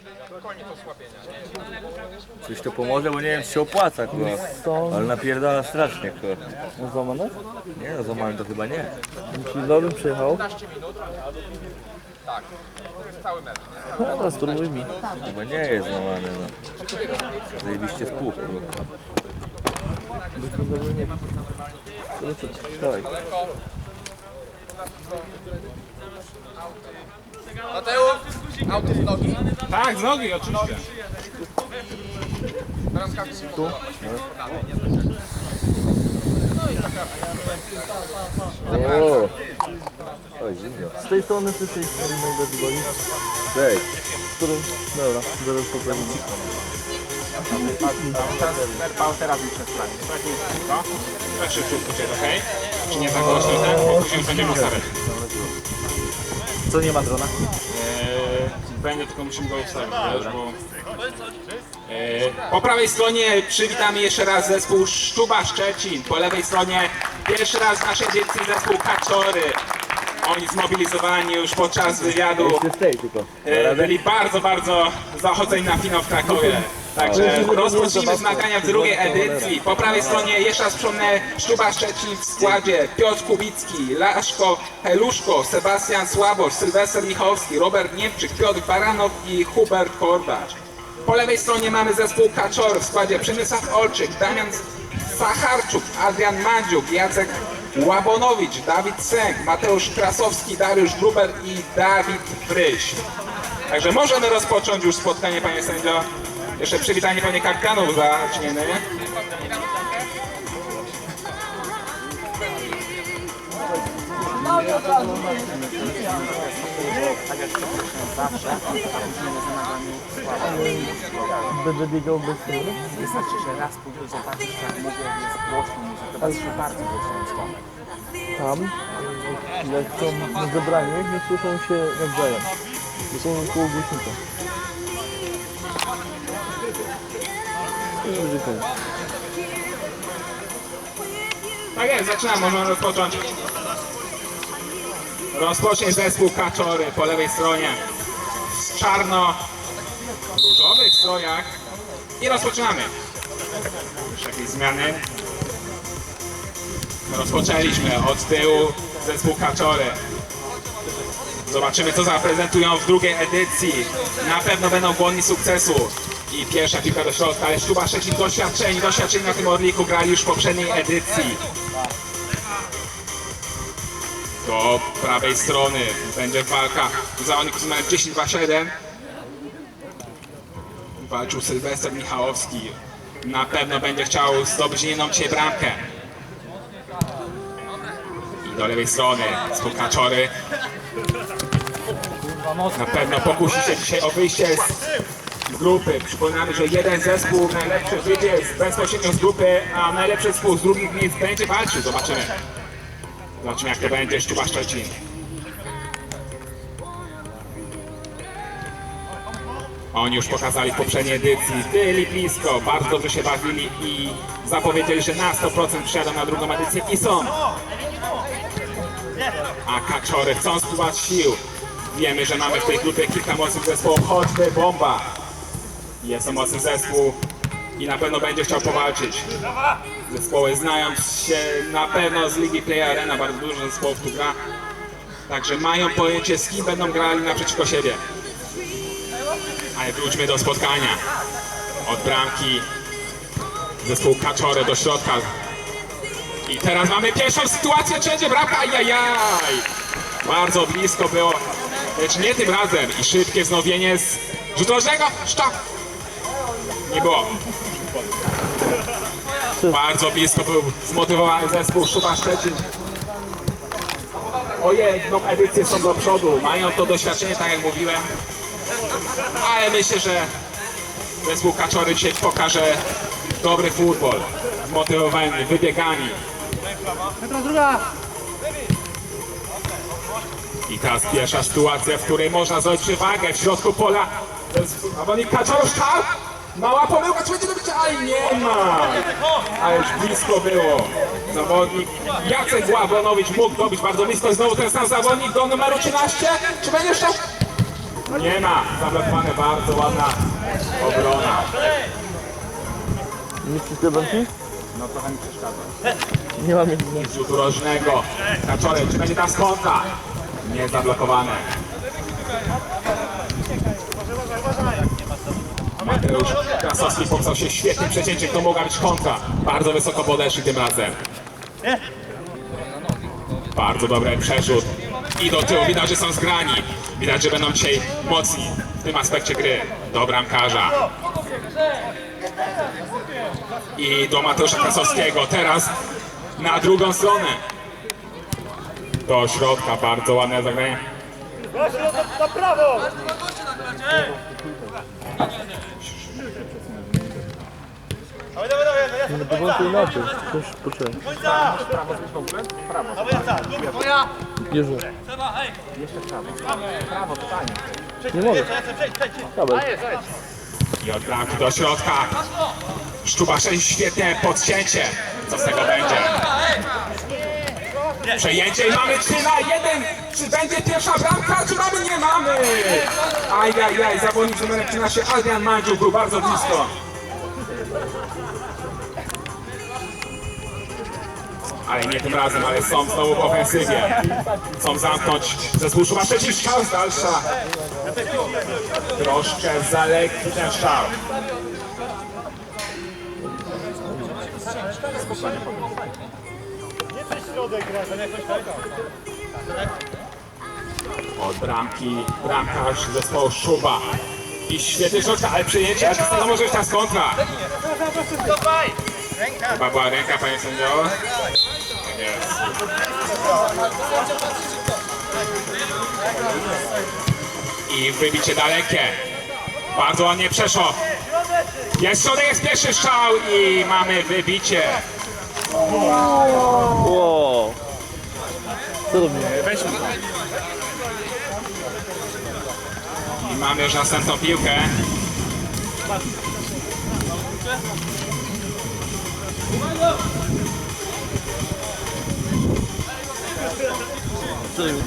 wtedy koniec osłabienia? Coś to pomoże, bo nie wiem czy się opłaca, kurwa. Są Ale napierdala strasznie, kurwa. złamane? Nie no, złamany to chyba nie. Jeśli dobrym przyjechał, 15 minut. Tak, to jest cały mecz, nie? no to spróbuj mi. Chyba nie jest złamany, no. Zajebiście spłuch, kurwa. Dawaj. Mateusz, auty z nogi. Tak, z nogi oczywiście. Bramka tu? O! Oj, zimno. Z tej strony czy z tej strony najbardziej boli? Cześć. Którym? Dobra, zaraz poprawimy. Pał teraz mi przesłanie. Tak tylko. Tak szybciutko okej? Czy nie tak głośno ten? Bo później będziemy ustawiać. Co nie ma drona? Eee, Będzie, tylko musimy go ustawić, wiesz, bo... Eee, Po prawej stronie przywitamy jeszcze raz zespół Szczuba Szczecin. Po lewej stronie pierwszy raz w naszej edycji zespół Kaczory. Oni zmobilizowani już podczas wywiadu. Jeszcze z tej tylko. E, byli bardzo, bardzo zachodzeni na finał w Krakowie. Także rozpocznijmy zmagania w drugiej edycji. Po prawej stronie jeszcze raz przypomnę Szczuba Szczecin w składzie Piotr Kubicki, Laszko Heluszko, Sebastian Słabosz, Sylwester Michowski, Robert Niemczyk, Piotr Baranow i Hubert Kordacz. Po lewej stronie mamy zespół Kaczor w składzie Przemysław Olczyk, Damian Sacharczuk, Adrian Mandziuk, Jacek Łabonowicz, Dawid Sęk, Mateusz Krasowski, Dariusz Gruber i Dawid Pryś. Także możemy rozpocząć już spotkanie, panie sędzio. Jeszcze przywitanie panie kapitanow zaczniemy. Będę biegał bez strony? Wystarczy, że raz pójdziesz zobaczyć, jak mówię, jest głośno, bardzo głośno Tam, jak są na zebraniu, nie słyszą się nawzajem. Bo są koło głośnika. Tak jest, zaczynamy, możemy rozpocząć. Rozpocznie zespół Kaczory po lewej stronie w czarno-różowych strojach i rozpoczynamy. Już jakieś zmiany. Rozpoczęliśmy od tyłu zespół Kaczory. Zobaczymy co zaprezentują w drugiej edycji. Na pewno będą głodni sukcesu. I pierwsza piłka do środka, ale Szczuba Szczecin doświadczeni, doświadczeni na tym Orliku grali już w poprzedniej edycji. Do prawej strony będzie walka zawodników z numerem 10-2-7. Walczył Sylwester Michałowski. Na pewno będzie chciał zdobyć jedną dzisiaj bramkę. I do lewej strony Spukaczory. Na pewno pokusi się dzisiaj o wyjście z grupy. Przypominamy, że jeden zespół najlepszy wyjdzie z- bezpośrednio z grupy, a najlepszy zespół z drugich miejsc będzie walczył. Zobaczymy. Zobaczymy jak to będzie Szczuba Szczecin. Oni już pokazali w poprzedniej edycji, byli blisko, bardzo dobrze się bawili i zapowiedzieli, że na 100% przyjadą na drugą edycję i są. A Kaczory chcą spływać sił. Wiemy, że mamy w tej grupie kilka mocnych zespołów, choćby Bomba. Jest to mocny zespół i na pewno będzie chciał powalczyć. Zespoły znają się na pewno z Ligi Play Arena, bardzo dużo zespołów tu gra. Także mają pojęcie z kim będą grali naprzeciwko siebie. Ale wróćmy do spotkania. Od bramki zespół Kaczory do środka. I teraz mamy pierwszą sytuację, wszędzie bramka, ajajaj! Bardzo blisko było, lecz nie tym razem. I szybkie wznowienie z rzutowego, sztab! Nie było. Bardzo blisko był zmotywowany zespół Szuba Szczecin. O jedną edycję są do przodu, mają to doświadczenie, tak jak mówiłem. Ale myślę, że zespół Kaczory dzisiaj pokaże dobry futbol. Zmotywowani, wybiegani. I teraz pierwsza sytuacja, w której można zrobić przewagę w środku pola. Zawodnik Kaczorów! Mała pomyłka, czy będzie do bicia? Ale nie ma! A już blisko było. Zawodnik Jacek Łabonowicz mógł dobić bardzo blisko. Znowu ten sam zawodnik do numeru 13. Czy będzie jeszcze? Nie ma. Zablokowane bardzo ładna obrona. Nie wszystkie bramki? No trochę mi przeszkadza. Nie mam jednego. Rzutu rożnego. Kaczory, czy będzie tam skąta? Nie zablokowane. Mateusz Krasowski popsał się świetnym przecięciem, to mogła być kontra. Bardzo wysoko podeszli tym razem. Bardzo dobry przerzut. I do tyłu, widać, że są zgrani. Widać, że będą dzisiaj mocni w tym aspekcie gry. Do bramkarza. I do Mateusza Krasowskiego. Teraz na drugą stronę. Do środka, bardzo ładne zagranie. No to wątpię inaczej. Coś poczekaj. Prawo coś w ogóle? Prawo. Jezu. Jeszcze prawo. Prawo, totalnie. Nie mogę. Kabel. I od bramki do środka. Szczubaszek świetnie podcięcie. Co z tego będzie? Przejęcie i mamy 3 na 1. Czy będzie pierwsza bramka, czy mamy? Nie mamy. Ajajaj, zawodnik z numerem 13 Adrian Mandziuk był bardzo blisko. Ale nie tym razem, ale są znowu w ofensywie. Chcą zamknąć zespół Szubaszewski. Strzał z dalsza. Troszkę za lekki ten strzał. Od bramki bramkarz zespołu Szuba. I świetny środka, ale przyjęcie, ale to może być ta kontra. Chyba była ręka, panie sędzio. Jest. I wybicie dalekie. Bardzo ładnie przeszło. Jest środek, jest pierwszy strzał i mamy wybicie. Wow. Co robimy? I mamy już następną piłkę. Co robimy?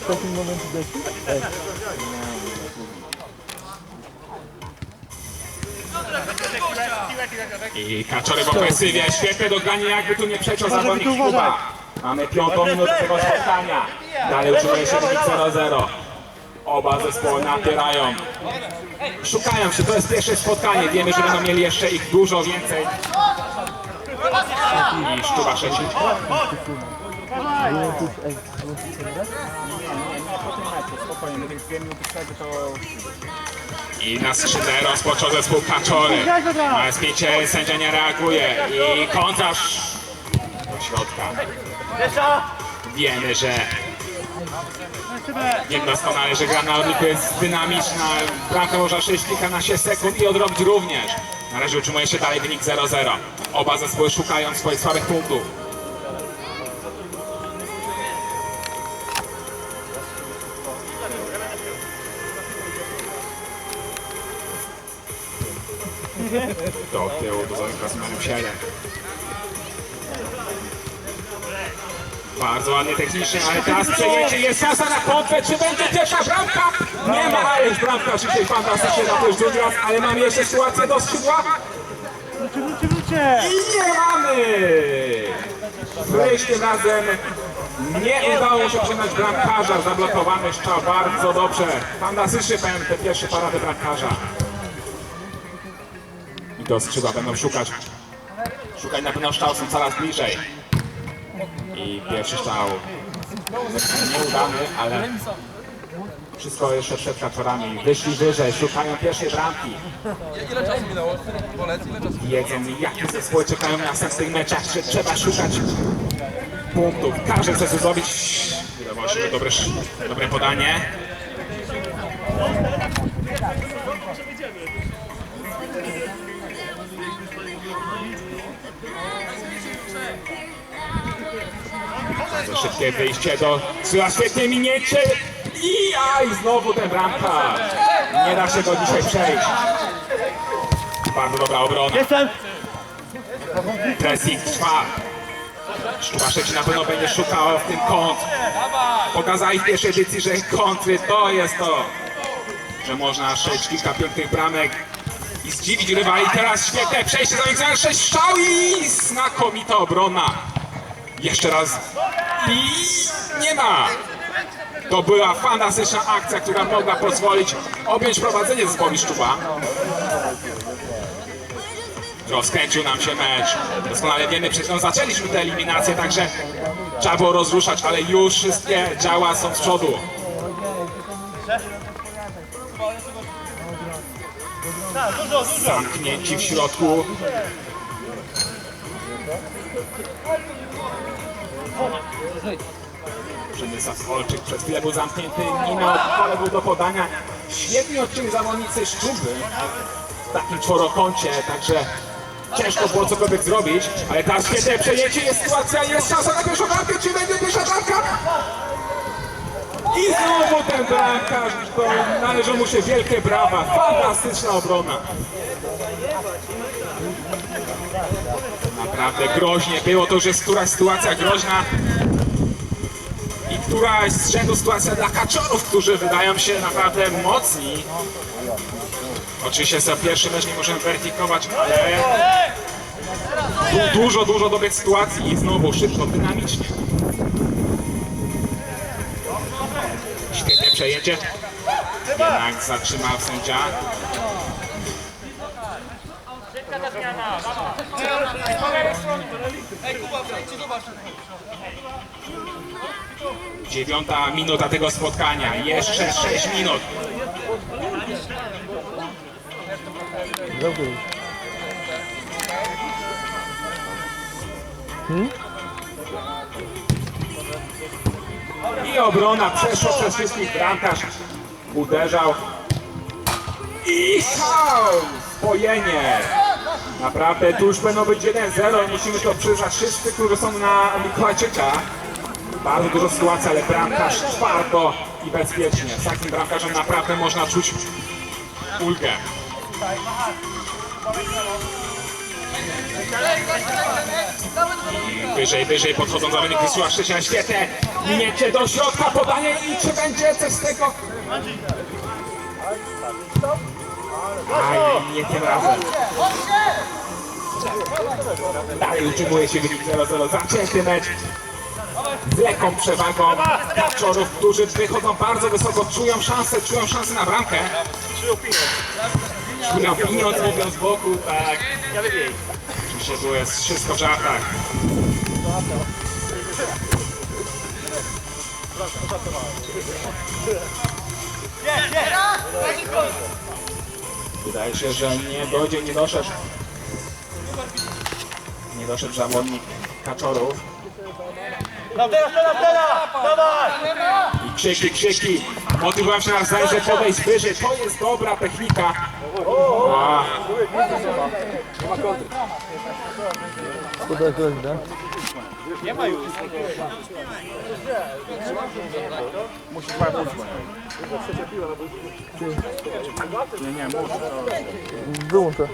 W takim momencie deci? Ej. I Kaczory w ofensywie. Świetne dogranie, jakby tu nie przeciął zawodnik Kuba. Mamy piątą minutę tego spotkania. Dalej utrzymuje się wynik 0-0. Oba zespoły napierają. Szukają się, to jest pierwsze spotkanie. Wiemy, że będą mieli jeszcze ich dużo więcej. I Szczuba 6. Wyłączyć, ej, wyłączyć kamerę? Po tym meczu, spokojnie, my tych dwie minuty przerwy to... I na skrzydle rozpoczął zespół Kaczory. Ale spięcie sędzia nie reaguje. I kontraż do środka. Wiemy, że Wiem doskonale, że gra na odliku jest dynamiczna. Bramka można przejść kilkanaście sekund i odrobić również. Na razie utrzymuje się dalej wynik 0-0. Oba zespoły szukają swoich słabych punktów. Do tyłu do zamyka z numerem 7. Bardzo ładnie technicznie, ale teraz przejęcie jest szansa na kontrę. Czy będzie pierwsza bramka? Nie ma, ale już bramka dzisiaj fantastycznie na to już drugi raz, ale mamy jeszcze sytuację do skrzydła. I nie mamy! Wyjść tym razem nie udało się przekonać bramkarza. Zablokowany strzał bardzo dobrze. Fantastycznie powiem te pierwsze parady bramkarza. I do skrzydła będą szukać. Szukać na pewno strzał są coraz bliżej. I pierwszy strzał nieudany, ale wszystko jeszcze przed kaczorami. Wyszli wyżej, szukają pierwszej bramki. Ile czasu minęło? Wiedzą, jakie zespoły czekają na następnych meczach, że trzeba szukać punktów. Każdy chce coś zrobić. Wydawało się, że dobre, dobre podanie. Bardzo szybkie wyjście do Syła, świetnie minięcie i aj, znowu ten bramka. Nie da się go dzisiaj przejść. Bardzo dobra obrona. Jestem! Pressing trwa. Szczupa Szczecin na pewno będzie szukała w tym kąt. Pokazali w pierwszej edycji, że kontry to jest to, że można strzelić kilka pięknych bramek i zdziwić rywali. Teraz świetne przejście, zamykając sześć strzał i znakomita obrona. Jeszcze raz i nie ma. To była fantastyczna akcja, która mogła pozwolić objąć prowadzenie zespołowi Szczupa. Rozkręcił nam się mecz. Doskonale wiemy, przed chwilą zaczęliśmy tę eliminację, także trzeba było rozruszać, ale już wszystkie działa są z przodu. Zamknięci w środku. Przemysław Olczyk przed chwilą był zamknięty, miał pole był do podania. Świetnie odcięli zawodnicy Szczuby w takim czworokącie, także ciężko było cokolwiek zrobić, ale teraz świetne przejęcie, jest sytuacja, jest szansa na pierwszą bramkę, czy będzie pierwsza bramka? I znowu ten bramkarz, to należą mu się wielkie brawa, fantastyczna obrona. Naprawdę groźnie było, to już jest któraś sytuacja groźna i któraś z rzędu sytuacja dla kaczorów, którzy wydają się naprawdę mocni. Oczywiście za pierwszy mecz nie możemy weryfikować, ale du dużo, dużo dobrych sytuacji i znowu szybko, dynamicznie. Świetne przejęcie. Jednak zatrzymał sędzia. Dziewiąta minuta tego spotkania. Jeszcze 6 minut. Dobry. I obrona przeszła przez wszystkich bramkarz. Uderzał. I szał! Spojenie. Naprawdę tu już będą być 1-0. Musimy to przyznać wszyscy, którzy są na Mikołajczyka. Bardzo dużo sytuacji, ale bramkarz twardo i bezpiecznie. Z takim bramkarzem naprawdę można czuć ulgę. I Wyżej, wyżej podchodzą zawodnik Wisła Szczecin. Świetne minięcie do środka, podanie i czy będzie coś z tego? Aj, nie tym razem. Dalej utrzymuje się wynik 0-0. Zacięty mecz z lekką przewagą kaczorów, którzy wychodzą bardzo wysoko, czują szansę, czują szansę na bramkę. Czują pieniądz, mówią z boku, tak. Oczywiście tu jest wszystko w żartach. Wydaje się, że nie dojdzie, nie doszedł. Nie doszedł zawodnik kaczorów. No teraz, teraz, teraz! Dawaj! I krzyki, krzyki. Motywują się nawzajem, że podejść wyżej. To jest dobra technika. A, Szkoda groźna. Nie ma już. Musi dwa wrócić. Nie, nie, musi. Wyłączę.